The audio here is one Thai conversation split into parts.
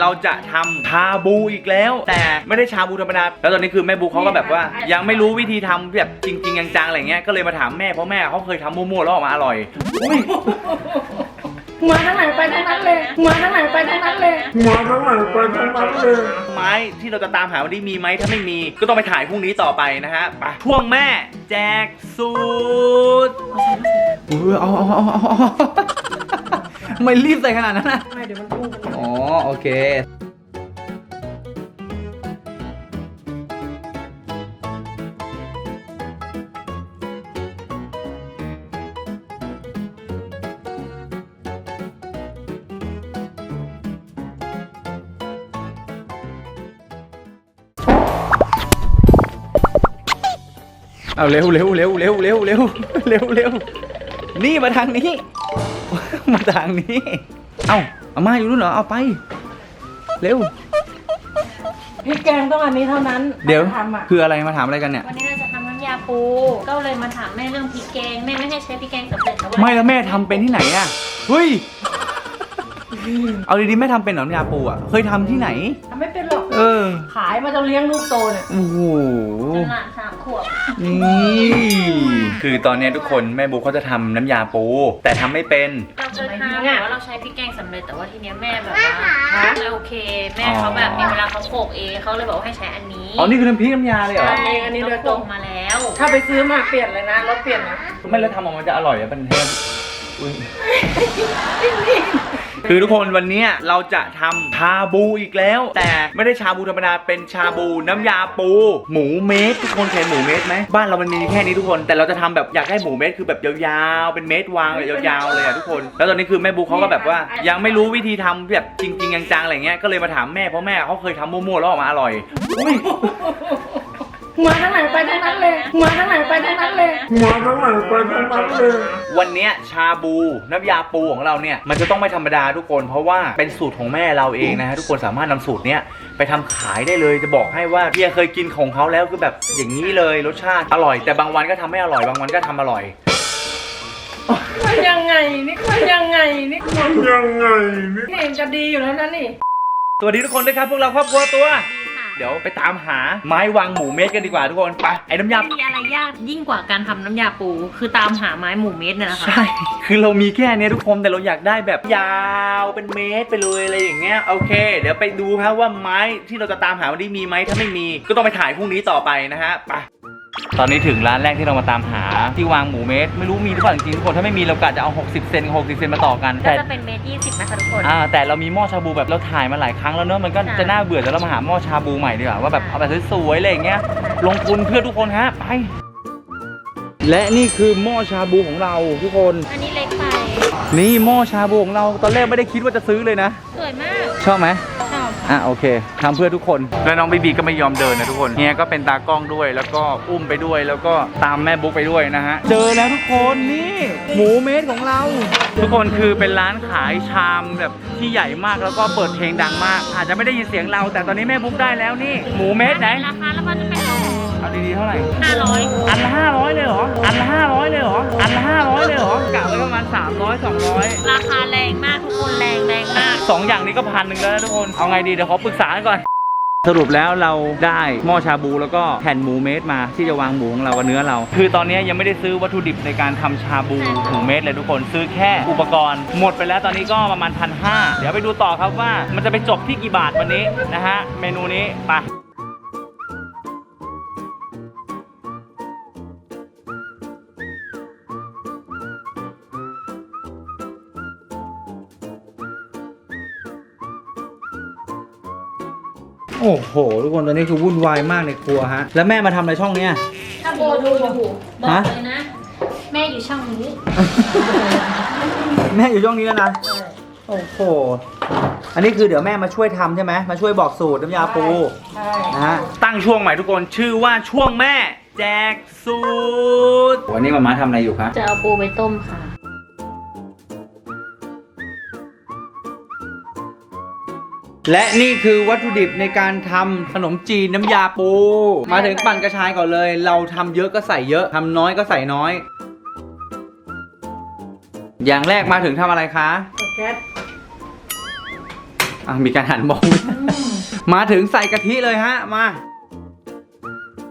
เราจะทำชาบูอีกแล้ว แต่ไม่ได้ชาบูธรรมดาแล้วตอนนี้คือแม่บูเขาก็แบบว่า ยังไม่รู้วิธีทำแบบจริง ๆ จังๆอะไรเงี้ยก็เลยมาถามแม่เพราะแม่เขาเคยทำมั่วๆแล้วออกมาอร่อยอุ้ยมาทั้งไหนไปทั้งนั้นเลยมาทั้งไหนไปทั้งนั้นเลย มาทั้งไหนไปทั้งนั้นเลยไม้ที่เราจะตามหาวันนี้มีไหมถ้าไม่มี ก็ต้องไปถ่ายพรุ่งนี้ต่อไปนะฮะไปช่วงแม่แจกสูตรเออเอาเอาเอาเอาเอา ทำไม่รีบใส่ขนาดนั้นนะไม่เดี๋ยวมันพุ่งกันอ๋อ โอเค เอาเร็วเร็วเร็วเร็วเร็วเร็วเร็วเร็วนี่มาทางนี้ มาทางนี้ เอ้าอาม่าอยู่นู่นเหรอ เอาไป เร็ว พริกแกงต้องอันนี้เท่านั้นเดี๋ยว ทำอะคืออะไรมาถามอะไรกันเนี่ย วันนี้เราจะทำน้ำยาปู ก็เลยมาถามแม่เรื่องพริกแกง แม่ไม่ให้ใช้พริกแกงสำเร็จนะเว้ยไม่แล้วแม่ทำเป็นที่ไหนอะเฮ้ย เอาดีๆแม่ทำเป็นเหรอน้ำยาปูอะเคยทำที่ไหน ทำไม่เป็นหรอก เออ ขายมาจะเลี้ยงลูกโตเนี่ย โอ้โห จนหลานสามขวบ นี่คือตอนเนี้ยทุกคนแม่บุ๊กเขาจะทำน้ำยาปู แต่ทำไม่เป็น เราเคยทำแต่ว่าเราใช้พริกแกงสำเร็จแต่ว่าทีเนี้ยแม่แบบว่าไม่โอเค แม่เขาแบบมีเวลาเขาโขลกเองเขาเลยบอกว่าให้ใช้อันนี้อ๋อ นี่คือน้ำพริกน้ำยาเลยเหรอ ใช่เราโขลกมาแล้วถ้าไปซื้อมาเปลี่ยนเลยนะรสเปลี่ยนนะไม่แล้วทำออกมาจะอร่อยอะเป็นเทมอุ๊ย คือทุกคนวันนี้เราจะทำชาบูอีกแล้ว แต่ไม่ได้ชาบูธรรมดาเป็นชาบูน้ำยาปู หมูเม็ดทุกคนเคยหมูเม็ดไหมบ้านเรามันมีแค่นี้ทุกคน แต่เราจะทำแบบอยากได้หมูเม็ดคือแบบยาวๆ เป็นเม็ดวางเลยยาวๆเลยอะทุกคน แล้วตอนนี้คือแม่บุ๊กเขาก็แบบว่า ยังไม่รู้วิธีทำแบบจริงๆจังๆอะไรเงี้ยก็เลยมาถามแม่เพราะแม่เขาเคยทำมั่วๆแล้วออกมาอร่อยอุ้ย มาทั้งไหนไปทั้งนั้นเลยมาทั้งไหนไปทั้งนั้นเลยมาทั้งไหนไปทั้งนั้นเลยวันเนี้ยชาบูน้ำยาปูของเราเนี่ยมันจะต้องไม่ธรรมดาทุกคน เพราะว่าเป็นสูตรของแม่เราเองนะฮะทุกคนสามารถนำสูตรเนี้ยไปทำขายได้เลยจะบอกให้ว่าเพียเคยกินของเขาแล้วคือแบบอย่างนี้เลยรสชาติอร่อย แต่บางวันก็ทำไม่อร่อยบางวันก็ทำอร่อย มันยังไงนี่มันยังไงนี่มันยังไงนี่นี่เองจะดีอยู่แล้วนะนี่ สวัสดีทุกคนด้วยครับพวกเราครอบครัวตัวดีค่ะ เดี๋ยวไปตามหาไม้วางหมูเม็ดกันดีกว่าทุกคนไปไอ้น้ำยา ไม่มีอะไรยากยิ่งกว่าการทำน้ำยาปู คือตามหาไม้หมูเม็ดเนี่ยนะคะ ใช่ คือเรามีแค่เนี้ยทุกคนแต่เราอยากได้แบบยาวเป็นเมตรไปเลยอะไรอย่างเงี้ยโอเค เดี๋ยวไปดูครับว่าไม้ที่เราจะตามหาวันนี้มีไหมถ้าไม่มี ก็ต้องไปถ่ายพรุ่งนี้ต่อไปนะฮะไป ตอนนี้ถึงร้านแรกที่เรามาตามหา ที่วางหมูเมตรไม่รู้มีหรือเปล่าจริงๆทุกคนถ้าไม่มีเรากะจะเอา 60 เซนกับ60 เซนมาต่อกันก็แต่จะเป็นเมตรยี่สิบนะคะทุกคน อ่าแต่เรามีหม้อชาบูแบบเราถ่ายมาหลายครั้งแล้วเนอะมันก็ค่ะจะน่าเบื่อแต่เรามาหาหม้อชาบูใหม่ดีกว่าว่าแบบเอาแบบสวยๆอะไรอย่างเงี้ยลงทุนเพื่อทุกคนฮะไป และนี่คือหม้อชาบูของเราทุกคน อันนี้เล็กไป นี่หม้อชาบูของเราตอนแรกไม่ได้คิดว่าจะซื้อเลยนะ สวยมาก ชอบไหมช อะโอเคทำเพื่อทุกคน แล้วน้องบีบีก็ไม่ยอมเดินนะทุกคนเฮียก็เป็นตากล้องด้วย แล้วก็อุ้มไปด้วย แล้วก็ตามแม่บุ๊กไปด้วยนะฮะ เจอแล้วทุกคนนี่หมูเมดของเรา ทุกคนคือเป็นร้านขายชามแบบที่ใหญ่มากแล้วก็เปิดเพลงดังมาก อาจจะไม่ได้ยินเสียงเรา แต่ตอนนี้แม่บุ๊กได้แล้วนี่หมูเมดไหน ราคาแล้วมันจะเป็น ดีๆเท่าไหร่ห้าร้อยอันละห้าร้อยเลยเหรอ อันละห้าร้อยเลยเหรอ อันละห้าร้อยเลยเหรอกะไว้ประมาณสามร้อยสองร้อยราคาแรงมากทุกคนแรงแรงมากสองอย่างนี้ก็พันหนึ่งแล้วนะทุกคน เอาไงดีเดี๋ยวขอปรึกษากันก่อน สรุปแล้วเราได้หม้อชาบูแล้วก็แผ่นหมูเม็ดมาที่จะวางหมูของเรากับเนื้อเรา คือตอนนี้ยังไม่ได้ซื้อวัตถุดิบในการทำชาบูหมูเม็ดเลยทุกคนซื้อแค่อุปกรณ์หมดไปแล้วตอนนี้ก็ประมาณพันห้าเดี๋ยวไปดูต่อครับว่ามันจะไปจบที่กี่บาทวันนี้นะฮะเมนูนี้ไป โอ้โห ทุกคนตอนนี้คือวุ่นวายมากในครัวฮะ แล้วแม่มาทำอะไรช่องเนี้ย ถ้าโบดูอยู่บอกฮะเลยนะ แม่อยู่ช่องนี้ แม่อยู่ช่องนี้แล้วนะ โอ้โห อันนี้คือเดี๋ยวแม่มาช่วยทำใช่ไหมมาช่วยบอกสูตรน้ำยาปูใช่นะฮะ ตั้งช่วงใหม่ทุกคนชื่อว่าช่วงแม่ แจกสูตรวันนี้มาม่าทำอะไรอยู่คะจะเอาปูไปต้มค่ะ และนี่คือวัตถุดิบในการทำขนมจีนน้ำยาปู มาถึงปั่นกระชายก่อนเลย เราทำเยอะก็ใส่เยอะทำน้อยก็ใส่น้อย อย่างแรกมาถึงทำอะไรคะกดแก๊สอะมีการหันมอง มาถึงใส่กะทิเลยฮะมา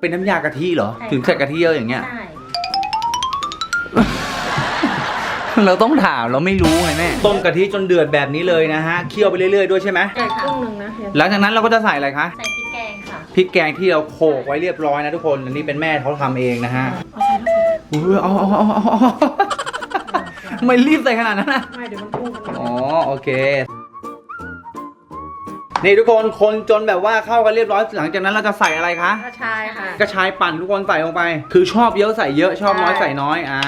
เป็นน้ำยากะทิเหรอ ใช่ค่ะถึงใส่กะทิเยอะอย่างเงี้ย ใช่ เราต้องถามเราไม่รู้ไงแม่ต้มกะทิจนเดือดแบบนี้เลยนะฮะเคี่ยวไปเรื่อยๆด้วยใช่ไหมใส่กุ้งหนึ่งนะเฮียหลังจากนั้นเราก็จะใส่อะไรคะใส่พริกแกงค่ะพริกแกงที่เราโขลกไว้เรียบร้อยนะทุกคนอันนี้เป็นแม่เขาทำเองนะฮะเอาใส่แล้วอุ้ยเอาเอาเอาเอาเอาทำไม่รีบใส่ขนาดนั้นนะไม่เดี๋ยวมันกุ้งกันอ๋อโอเค นี่ทุกคนคนจนแบบว่าเข้ากันเรียบร้อยหลังจากนั้นเราจะใส่อะไรคะ กระชายค่ะ กระชายปั่นทุกคนใส่ลงไป คือชอบเยอะใส่เยอะชอบน้อยใช่ใส่น้อยอ่า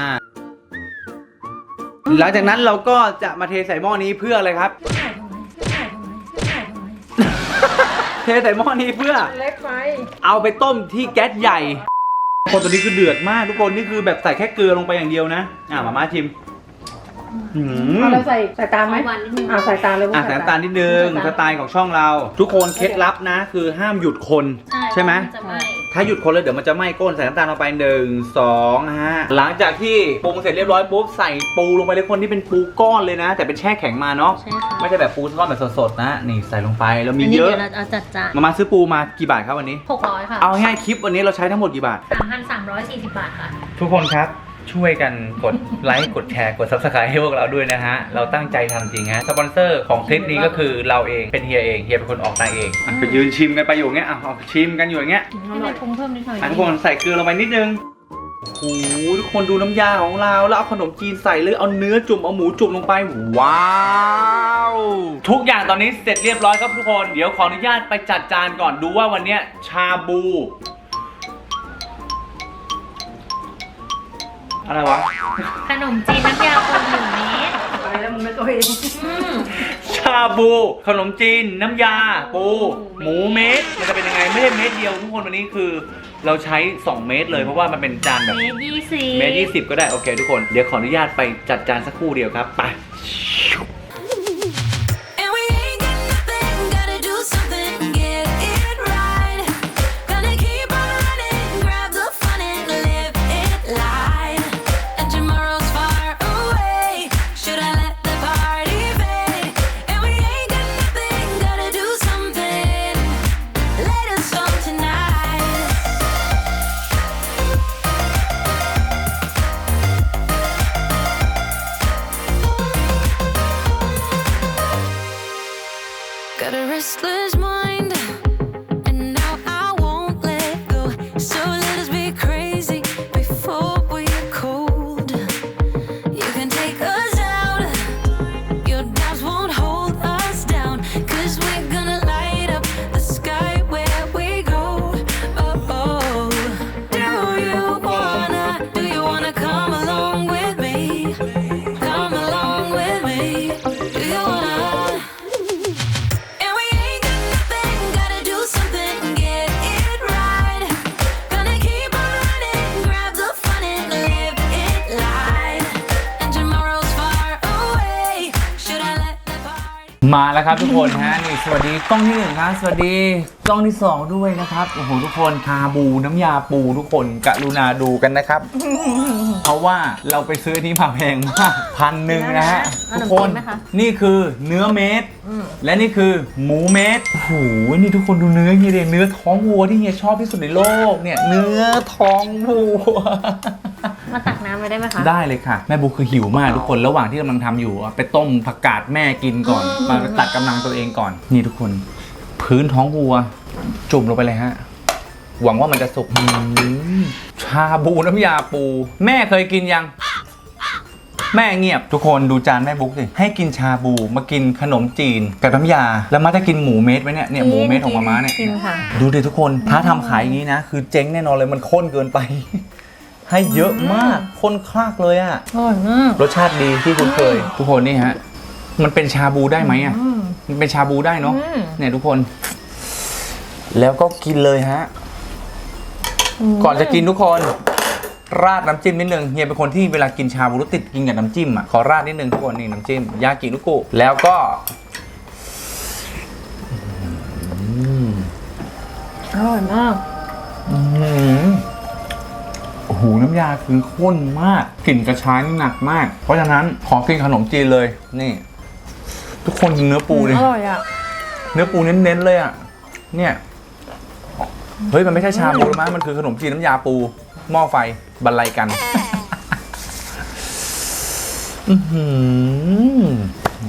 หลังจากนั้นเราก็จะมาเทใส่หม้อนี้เพื่ออะไรครับใส่ทำไมใส่ทำไมใส่ทำไมเทใส่หม้อนี้เพื่อ เล็กไปเอาไปต้มที่แก๊สใหญ่ คนตัวนี้คือเดือดมากทุกคนนี่คือแบบใส่แค่เกลือลงไปอย่างเดียวนะ อะมาม่าชิมอืมเอาแล้วใส่ใส่ตามไหมเอาหวานนิดนึงอ่าใส่ตามเลยอะใส่น้ำตาลนิดนึงสไตล์ของช่องเรา ทุกคนเคล็ดลับนะ คือห้ามหยุดคนใช่ไหมจะไหม ถ้าหยุดคนแล้วเดี๋ยวมันจะไหม้ก้นใส่น้ำตาลลงไปหนึ่งสองฮะหลังจากที่ปรุงเสร็จเรียบร้อยปุ๊บใส่ปูลงไปเลยคนที่เป็นปูก้อนเลยนะ แต่เป็นแช่แข็งมาเนาะใช่ค่ะ ไม่ใช่แบบปูก้อนแบบสดๆนะนี่ใส่ลงไปแล้วมีอันนี้เยอะ เดี๋ยวเราเอาจัดจานมามาซื้อปูมากี่บาทครับวันนี้หกร้อยค่ะเอาง่ายๆคลิปวันนี้เราใช้ทั้งหมดกี่บาทสามพันสามร้อยสี่สิบบาทค่ะ ทุกคนครับ ช่วยกันกดไลค์กดแชร์กด subscribe ให้พวกเราด้วยนะฮะ เราตั้งใจทำจริงฮะ สปอนเซอร์ของคลิปนี้ก็คือเราเองเป็นเฮียเองเฮียเป็นคนออกตังค์เองอะไปยืนชิมกันไปอยู่อย่างเงี้ยอะเอาชิมกันอยู่อย่างเงี้ย ให้แม่ปรุงเพิ่มนิดหน่อยอะทุกคนใส่เกลือลงไปนิดนึงโอ้โหทุกคนดูน้ำยาของเรา แล้วเอาขนมจีนใส่เลยเอาเนื้อจุ่ม เอาหมูจุ่มลงไป ว้าว ทุกอย่างตอนนี้เสร็จเรียบร้อยครับทุกคน เดี๋ยวขออนุญาตไปจัดจานก่อนดูว่าวันเนี้ยชาบู อะไรวะ ขนมจีนน้ำยาปูหนึ่งเม็ดไปแล้วมึงไม่ตัวเองอืมชาบู ขนมจีน น้ำยา ปู หมูเม็ดมันจะเป็นยังไง ไม่ใช่เม็ดเดียวทุกคนวันนี้คือ เราใช้ 2 เม็ดเลยเพราะว่ามันเป็นจานแบบ เม็ดยี่สิบ เมตรยี่สิบก็ได้ โอเคทุกคน เดี๋ยวขออนุญาตไปจัดจานสักครู่เดียวครับ ไป party? มาแล้วครับทุกคนฮะนี่สวัสดีกล้องที่หนึ่งครับสวัสดีกล้องที่สองด้วยนะครับโอ้โหทุกคนชาบูน้ำยาปูทุกคนกรุณาดูกันนะครับ เพราะว่าเราไปซื้อที่มาแพงมากพันหนึ่งนะฮะทุกคนนี่คือเนื้อเม็ดและนี่คือหมูเม็ดโอ้โหนี่ทุกคนดูเนื้อเฮียเดเนื้อท้องวัวที่เฮียชอบที่สุดในโลกเนี่ยเนื้อท้องวัว มาตักน้ำไว้ได้ไหมคะ ได้เลยค่ะ แม่บุ๊กคือหิวมากทุกคนระหว่างที่กำลังทำอยู่อะไปต้มผักกาดแม่กินก่อน มาตัดกำลังตัวเองก่อน นี่ทุกคน พื้นท้องวัว จุ่มลงไปเลยฮะ หวังว่ามันจะสุกอืมชาบูน้ำยาปู แม่เคยกินยัง แม่เงียบทุกคนดูจานแม่บุ๊กสิให้กินชาบูมากินขนมจีนกับน้ำยา แล้วมาจะกินหมูเม็ดไว้เนี่ยเนี่ยหมูเม็ดของมาม่าเนี่ย กินค่ะ ดูดิทุกคน ถ้าทำขายอย่างนี้นะ คือเจ๊งแน่นอนเลยมันข้นเกินไป ให้เยอะมากข้นคลากเลยอะอร่อยมาก รสชาติดีที่คุณเคย ทุกคนนี่ฮะ มันเป็นชาบูได้ไหมอะมันเป็นชาบูได้เนาะอืม เนี่ยทุกคน แล้วก็กินเลยฮะ ก่อนจะกินทุกคน ราดน้ำจิ้มนิดนึงเฮียเป็นคนที่เวลากินชาบูแล้วติดกินกับน้ำจิ้มอะขอราดนิดนึงทุกคนนี่น้ำจิ้มยากินุกุแล้วก็อร่อยมาก อื้อหือโอ้โหน้ำยาคือข้นมาก กลิ่นกระชายนี่หนักมาก เพราะฉะนั้นขอกินขนมจีนเลย นี่ ทุกคนกินเนื้อปูดิอร่อยอะ เนื้อปูเน้นๆเลยอะ เนี่ย เฮ้ย มันไม่ใช่ชาบูมั้งมันคือขนมจีนน้ำยาปู หม้อไฟบรรลัยกันอือหือ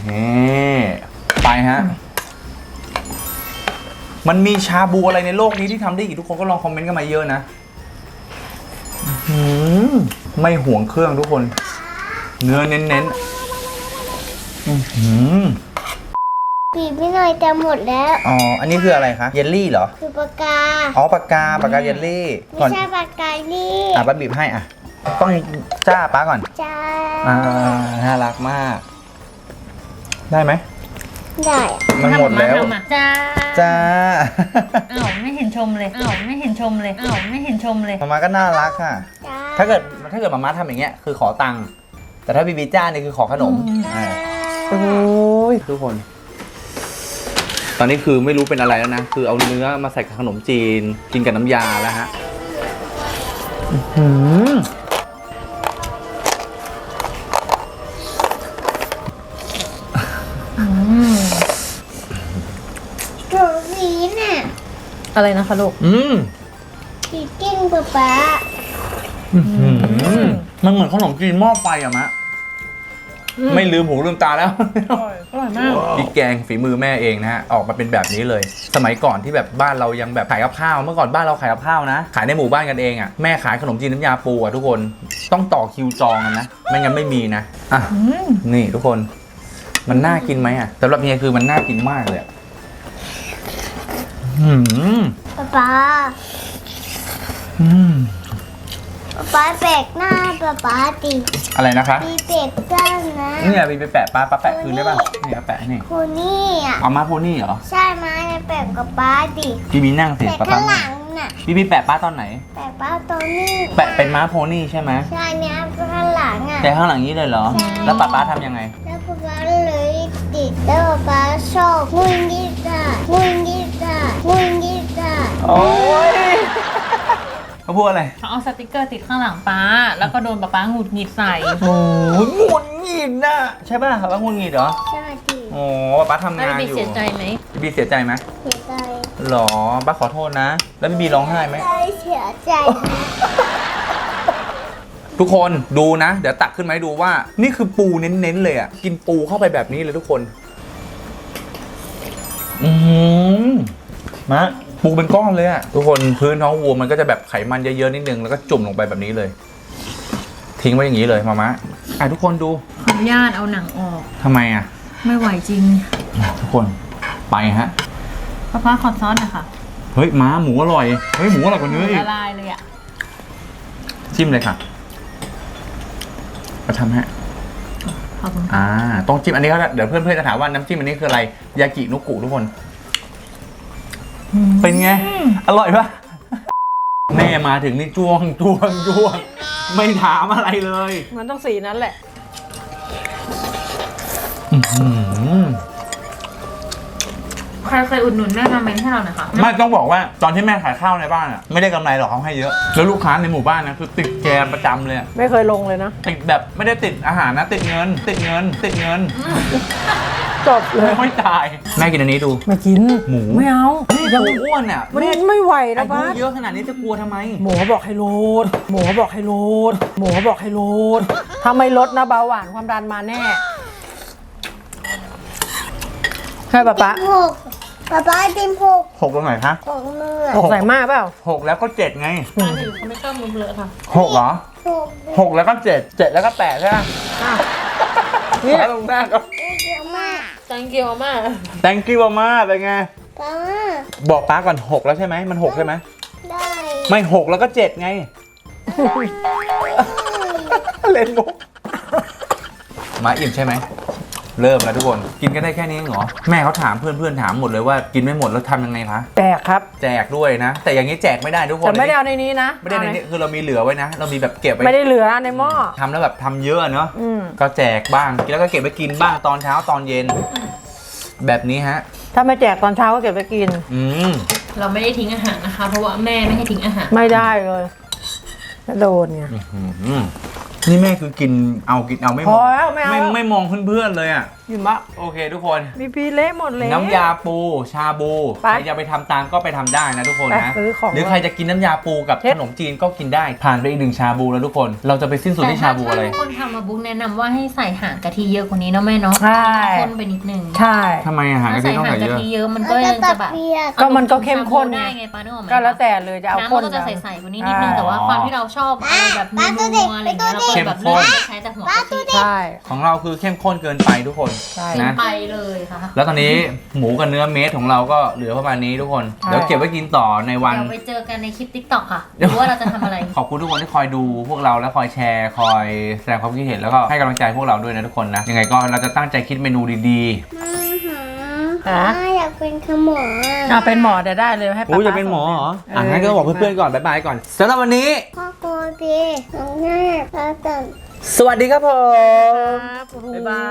นี่ไปฮะ มันมีชาบูอะไรในโลกนี้ที่ทำได้อีกทุกคนก็ลองคอมเมนต์กันมาเยอะนะอื้อหือ ไม่ห่วงเครื่องทุกคน เนื้อเน้นๆอื้อหือบีบไม่หน่อยจะหมดแล้ว อ๋อ อันนี้คืออะไรคะ เยลลี่เหรอ คือปากกา อ๋อ ปากกา ปากกาเยลลี่ ไม่ก่อนใช่ปากกานี่ อะป้าบีบให้อะ ต้องจ้าป้าก่อน จ้า อ่า น่ารักมาก ได้ไหม ได้อะมันหมดแล้ว ทำอะจ้าจ้าอ้าวไม่เห็นชมเลยอ้าวไม่เห็นชมเลยอ้าวไม่เห็นชมเลย มามาก็น่ารักค่ะ จ้าถ้าเกิดถ้าเกิดมาม่าทำอย่างเงี้ยคือขอตังค์แต่ถ้าบีบีจ้านี่คือขอขนมอ่าโอ้ยทุกคน ตอนนี้คือไม่รู้เป็นอะไรแล้วนะ คือเอาเนื้อมาใส่กับขนมจีน กินกับน้ำยาแล้วฮะ อื้อหือ อะไรนะคะลูก อืมสีกิ้งป๊าป๊าอื้อหือมันเหมือนขนมจีนหม้อไฟอะมะ ไม่ลืมหูลืมตาแล้วอร่อยมาก พริกแกงฝีมือแม่เองนะฮะออกมาเป็นแบบนี้เลย สมัยก่อนที่แบบบ้านเรายังแบบขายกับข้าวเมื่อก่อนบ้านเราขายกับข้าวนะ ขายในหมู่บ้านกันเองอะ่ะแม่ขายขนมจีนน้ำยาปูอะ่ะทุกคนต้องต่อคิวจองกันนะไม่งั้นไม่มีนะอะนี่ทุกคน มันน่ากินไหมอะ่ะสำหรับเฮียคือมันน่ากินมากเลยอะ อืมป๊าป๊าอืมป๊าป๊าแปลกหน้าป๊าป๊าติอะไรนะคะมีแปลกจ้างนะเนี่ยบีไปแปะป้าป้าแปะคืนได้ป่ะนี่เอาแปะนี่คนนี่อะเอามาโพนี่เหรอใช่ไหมแปลกกับป๊าดิบีบีนั่งสิแต่ป้าข้าป้างหลังน่ะบีบีแปะป้าตอนไหน แปลกป้าตัวนี้แปะเป็นม้าโพนี่ใช่ไหมใช่เนี้ยข้างหลังอะ แต่ข้างหลังนี้เลยเหรอ ใช่ แล้วป้าป้าทำยังไง แล้วป๊าป๊าเลยติดแล้วป๊าป๊าชอบงุนงิดอะงุน งิดอะงุนงิดอะโอ้ยเขาพูดอะไรเขาเอาสติกเกอร์ติดข้างหลังป้า แล้วก็โดนป้าป้าหงุดหงิดใส่ โอ้ยงุนงิดน่ะใช่ป่ะครับว่างุนงิดเหรอใช่ดิโอ้ป้าป้าทำแล้วงานบีอยู่เสียใจไหมบีบีเสียใจไหมเสียใจหรอป้าขอโทษนะ แล้วบีบีร้องไห้ไหมใจเสียใจทุกคนดูนะ เดี๋ยวตักขึ้นมาให้ดูว่า นี่คือปูเน้นๆเลยอะ กินปูเข้าไปแบบนี้เลยทุกคน อืมมาปูเป็นก้อนเลยอะทุกคนพื้นท้องวัวมันก็จะแบบไขมันเยอะๆนิดนึงแล้วก็จุ่มลงไปแบบนี้เลย ทิ้งไว้อย่างนี้เลยมามะอะทุกคนดูขออนุญาตเอาหนังออก ทำไมอะ ไม่ไหวจริงทุกคนไปฮะ ป้าป้าขอซอสหน่อยค่ะเฮ้ยม้าหมูอร่อย เฮ้ยหมูอร่อยกว่าเนื้ออีก ละลายเลยอะ จิ้มเลยค่ะมาทำฮะ ขอบคุณค่ะอ่าต้องจิ้มอันนี้ก็ได้เดี๋ยวเพื่อนๆจะถามว่าน้ำจิ้มอันนี้คืออะไรยากินุกุทุกคน เป็นไง อร่อยปะแม่มาถึงนี่จ้วงจ้วงจ้วง ไม่ถามอะไรเลย มันต้องสีนั้นแหละอื้อหือ ใครเคยอุดหนุนแม่มาเมนให้เราหน่อยค่ะไม่ต้องบอกว่าตอนที่แม่ขายข้าวในบ้านอะไม่ได้กำไรหรอกเขาให้เยอะ แล้วลูกค้าในหมู่บ้านนะคือติดแกมประจำเลยอะไม่เคยลงเลยนะ ติดแบบไม่ได้ติดอาหารนะ ติดเงิน ติดเงิน ติดเงินจบเลย ไม่ตายแม่กินอันนี้ดูไม่กิน หมูไม่เอายังอ้วนอะมันแม่ไม่ไหวอานะยุบ้าสเยอะขนาดนี้จะกลัวทำไม หมูเขาบอกให้ลดหมูเขาบอกให้ลดหมูเขาบอกให้ลดถ้าไม่ลดนะเบาหวานความดันมาแน่ ใช่ปะปะหกป๊าป๊าติมหกหกตรงไหนคะของเนื้อหกใส่มากเปล่าหกแล้วก็เจ็ดไงป้าถือเขาไม่ชอบมือเลอะค่ะหกเหรอหกหกแล้วก็เจ็ดเจ็ดแล้วก็แปดใช่ไหมอ้าวนี่ตรงหน้าก็ เยอะมากจังเกียวมาก thank you มากเป็นไง ป๊าบอกป้าก่อนหกแล้วใช่ไหมมันหกใช่ไหมได้ไม่หกแล้วก็เจ็ดไง เล่นมุกมาอิ่มใช่ไหม เริ่มแล้วทุกคน กินกันได้แค่นี้เองเหรอ แม่เขาถามเพื่อนเพื่อนๆถามหมดเลยว่ากินไม่หมดแล้วทำยังไงคะ แจกครับ แจกด้วยนะ แต่อย่างนี้แจกไม่ได้ทุกคนแต่ไม่ได้เอาในนี้นะไม่ได้ในนี้คือเรามีเหลือไว้นะ เรามีแบบเก็บไว้ไม่ได้เหลือในหม้อทำแล้วแบบทำเยอะเนาะอืมก็แจกบ้างแล้วก็เก็บไว้กินบ้างตอนเช้าตอนเย็น แบบนี้ฮะ ถ้าไม่แจกตอนเช้าก็เก็บไปกิน อืมเราไม่ได้ทิ้งอาหารนะคะ เพราะว่าแม่ไม่ให้ทิ้งอาหาร ไม่ได้เลยจะโดนไงอืม นี่แม่คือกินเอากินเอาไม่พมอองแล้วไม่เอาไม่ไม่มองเพื่อนๆเลยอะ หยิบมาโอเคทุกคน บีบีเละหมดเลย น้ำยาปูชาบูไปใครจะไปทำตามก็ไปทำได้นะทุกคนไปนะซื้อของหรือใครจะกินน้ำยาปูกับเช็ขด นมจีนก็กินได้ ผ่านไปอีกหนึ่งชาบูแล้วทุกคน เราจะไปสิ้นสุดแต่ที่ถ้าชาบูอะไรทุกคนทำมาบุ๊กแนะนำว่าให้ใส่หางกะทิเยอะกว่านี้เนาะแม่เนาะใช่ข้นไปนิดนึงใช่ ทำไมอาหารถ้ากะทิใส่ต้องหางใส่กะเยอะทิเยอะมันก็แล้วยังก็จะแบบเปียกก็มันก็เข้มข้นได้ไงปาเนื้อออกไหมก็แล้วแต่เลยจะเอาน้ำข้มันนก็จะใสๆกว่านี้นิดนึงอ่าแต่ว่าความที่เราชอบอะไรแบบนัวๆอะไรอย่างเงี้ยเราก็เลยแบบเลือกใช้แต่หัวกะทิใช่ของเราคือเข้มข้นเกินไปทุกคนใช่เกินนะ ไปเลยค่ะแล้วตอนนี้หมูกับเนื้อเมสของเราก็เหลือประมาณนี้ทุกคน ใช่ เดี๋ยวเก็บไว้กินต่อในวัน เดี๋ยวไปเจอกันในคลิปติ๊กต็อกค่ะดูว่าเราจะทำอะไร ขอบคุณทุกคนที่คอยดูพวกเราและคอยแชร์คอยแสดงความคิดเห็นแล้วก็ให้กำลังใจพวกเราด้วยนะทุกคนนะ ยังไงก็เราจะตั้งใจคิดเมนูดี มาหาแม่อยากเป็นขโมยเอาเป็นหมอเดี๋ยวได้เลยให้ๆป๊าอู้จะป๊าเป็นหมอเหรอส่งอะงั้นก็บอกเพื่อนๆก่อนบ๊ายบายก่อนสำหรับวันนี้ พ่อโกดีน้องแม่แล้วแต่สวัสดีครับผมครับบ๊ายบา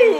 ย